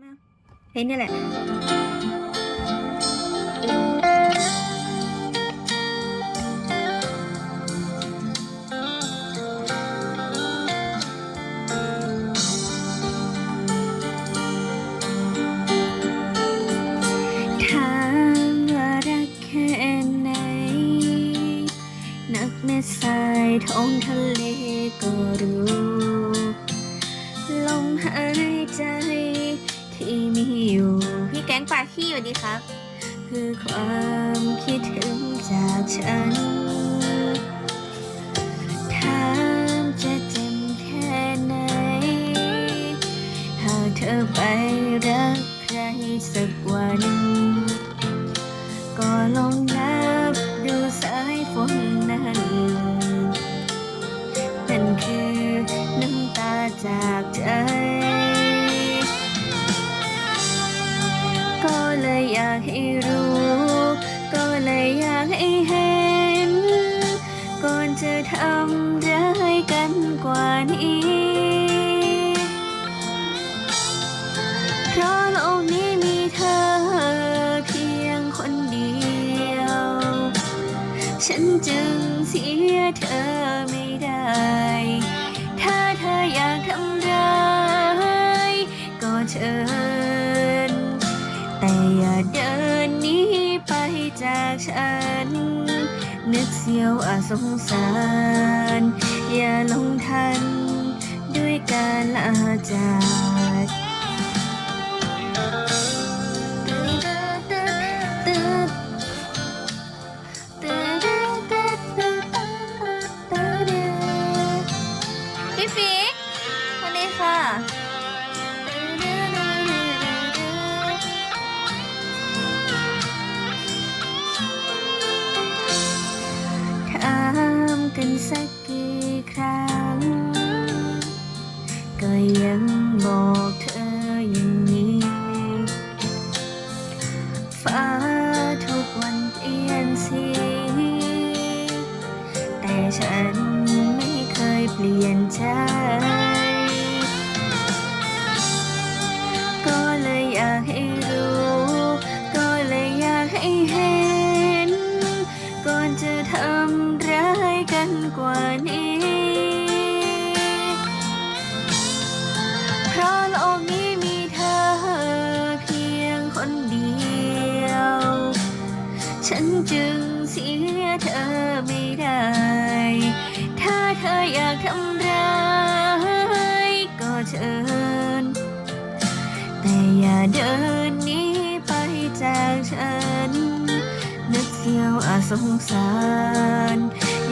ไม่เอาเพลงนี่แหละถามว่ารักแค่ไหนนักแม่สายท้องทะเลก็รู้ลมหายใจ ที่มีอยู่ พี่แก๊งปาขี้อยู่ดีครับ คือความคิดถึงจากฉันถามจะเจ็บแค่ไหน หากเธอไปรักใครสักวัน ก็ลองนับดูสายฝน ให้เห็น ก่อนจะทำร้ายกันกว่านี้ เพราะโลกนี้มีเธอเพียงคนเดียว ฉันจึงเสียเธอ สียวอาสงสาร อย่าลงทันด้วยการลาจาก สักกี่ครั้ง ก็ยังบอกเธออย่างนี้ ฟ้าทุกวันเปลี่ยนสี แต่ฉันไม่เคยเปลี่ยนใจ ก็เลยอยากให้รู้ ก็เลยอยากให้เห็น ก่อนจะทำ กว่านี้ เพราะโลกนี้มีเธอเพียงคนเดียว ฉันจึงเสียเธอไม่ได้ ถ้าเธออยากทำร้ายก็เชิญ แต่อย่าเดินหนี้ไปจากฉัน นึกเสียวอาสงสาร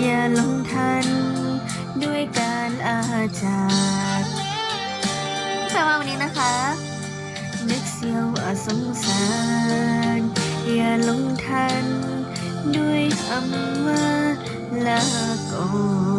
อย่าลงทัน ด้วยการอาจากแปลว่าวันนี้นะคะ นึกเสียวอาสงสาร อย่าลงทัน ด้วยคำว่าลาก่อน